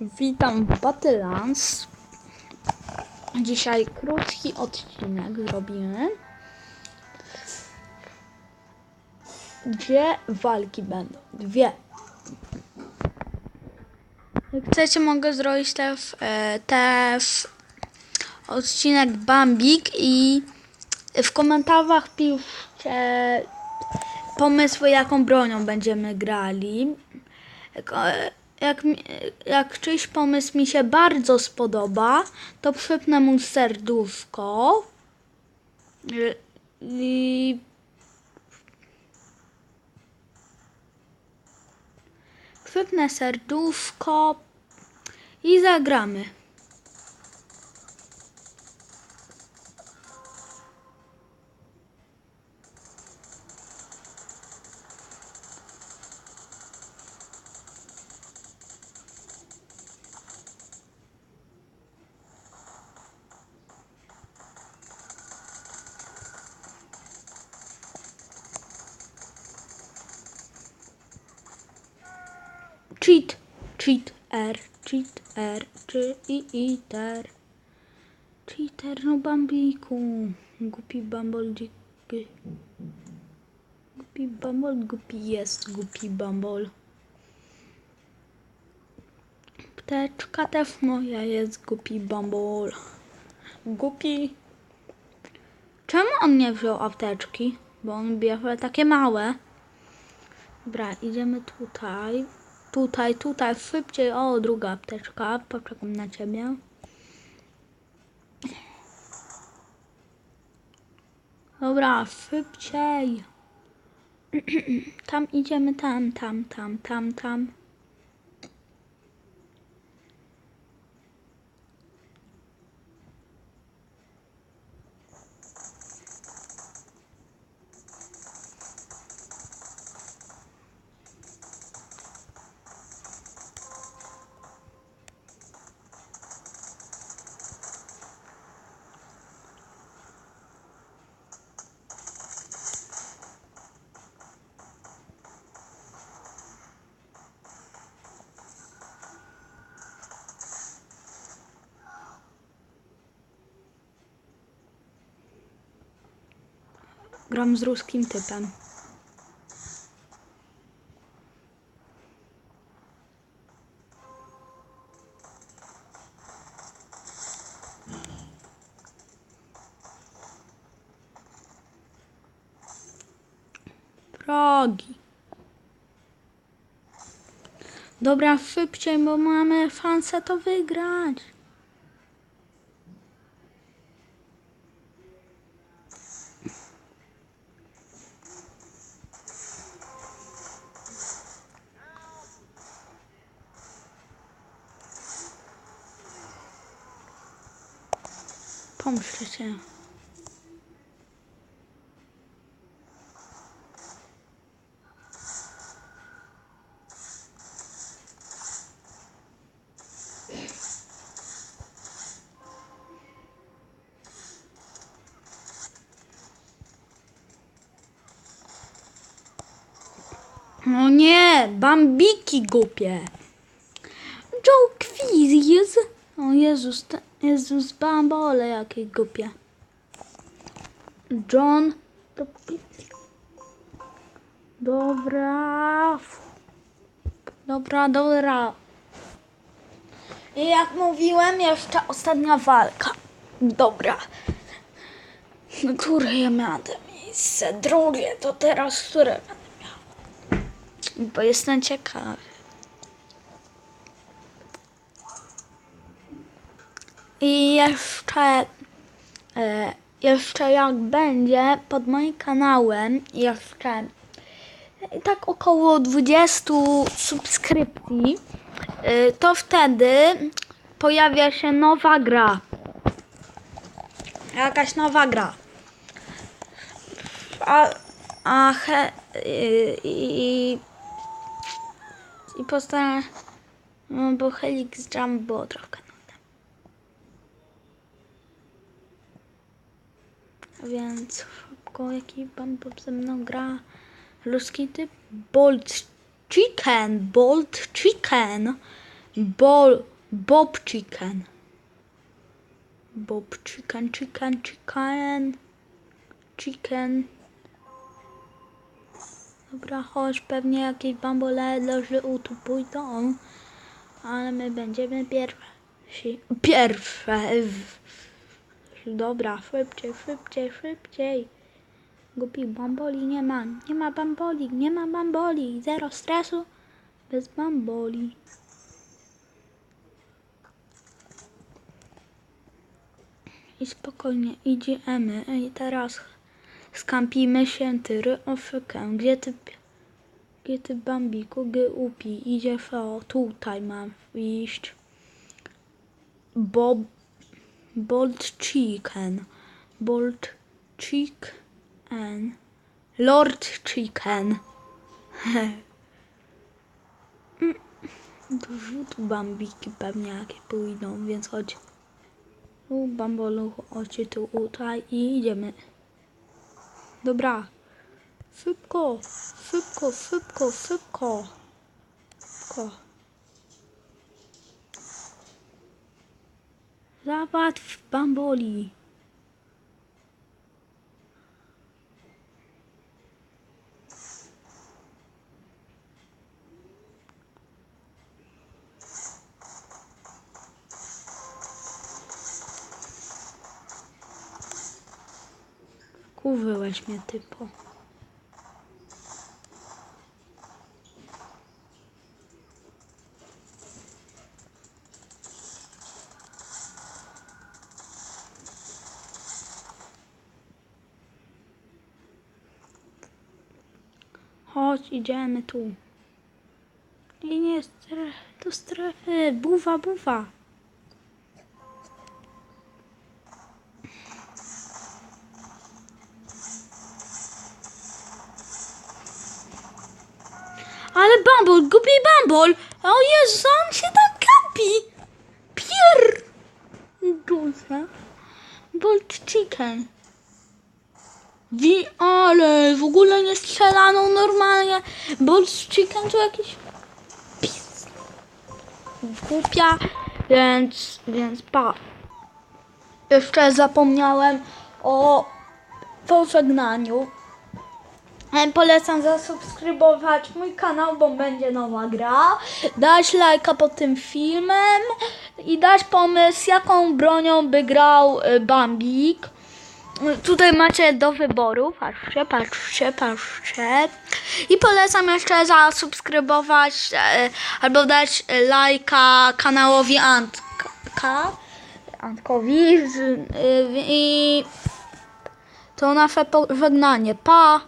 Witam w Battlelands. Dzisiaj krótki odcinek zrobimy. Dwie walki będą. Dwie. Jak chcecie, mogę zrobić te, w, e, te w odcinek Bambik i w komentarzach piszcie pomysły, jaką bronią będziemy grali. Jak, jak, czyjś pomysł mi się bardzo spodoba, to przypnę mu serduszko. I przypnę serduszko i zagramy. Cheat, cheat, R, cheat, R, cheater. Cheater, no bambiku. Głupi bambol, dziki. Głupi bambol, głupi jest, głupi bambol. Pteczka też moja jest, głupi bambol. Głupi. Czemu on nie wziął apteczki? Bo on bierze takie małe. Dobra, idziemy tutaj. Tutaj, tutaj, szybciej. O, druga apteczka. Poczekam na ciebie. Dobra, szybciej. Tam idziemy, tam, tam, tam, tam, tam. Gram z ruskim typem. Progi. Dobra, szybciej, bo mamy szansę to wygrać. Pomóżcie. No nie, bambiki głupie. Joe Quiz. O Jezus, te- Jezus, bambole jakie głupie. John. Dobra. Dobra, dobra. I jak mówiłem, jeszcze ostatnia walka. Dobra. Które ja miałem miejsce? Drugie, to teraz które będę miał? Bo jestem ciekawy. I jeszcze, e, jeszcze jak będzie pod moim kanałem, jeszcze tak około 20 subskrypcji, e, to wtedy pojawia się nowa gra. Jakaś nowa gra. A, a he, i, i, i postaram no, bo Helix Jump było trochę nudne. A więc szybko, jaki pan ze mną gra? Ludzki typ Bolt Chicken, Bolt Chicken. Bol, Bob Chicken. Bob Chicken, Chicken, Chicken. Chicken. Dobra, chodź, pewnie jakieś bambole leży u tu pójdą. Ale my będziemy pierwsi. Pierwsze. Dobra, szybciej, szybciej, szybciej. Głupi bamboli nie ma. Nie ma bamboli, nie ma bamboli. Zero stresu. Bez bamboli. I spokojnie idziemy. I teraz skampimy się tyry ofykę. Gdzie ty, gdzie ty bambiku, gdy upi? Idzie o tutaj mam iść. Bob, bold chicken. Bold chicken. Lord chicken. Dużo tu bambiki pewnie jakie pójdą, więc chodź. U bambolu, chodźcie tu tutaj i idziemy. Dobra. Szybko, szybko, szybko, szybko. Szybko. Załatw bamboli. Kurwyłeś mnie typo. Chodź, idziemy tu. Nie, nie, do strefy. Buwa, buwa. Ale Bumble, gubi Bumble! O Jezu, on się tam gapi! Pier... Duże. Bolt chicken. Wi, ale w ogóle nie strzelano normalnie. Bolt chicken to jakiś pis. Głupia, więc, więc pa. Jeszcze zapomniałem o pożegnaniu. E, Polecam zasubskrybować mój kanał, bo będzie nowa gra. Dać lajka pod tym filmem i dać pomysł, jaką bronią by grał e, Bambik. Tutaj macie do wyboru. Patrzcie, patrzcie, patrzcie. I polecam jeszcze zasubskrybować e, albo dać lajka kanałowi Antka. Antkowi. e, I to nasze pożegnanie. Pa!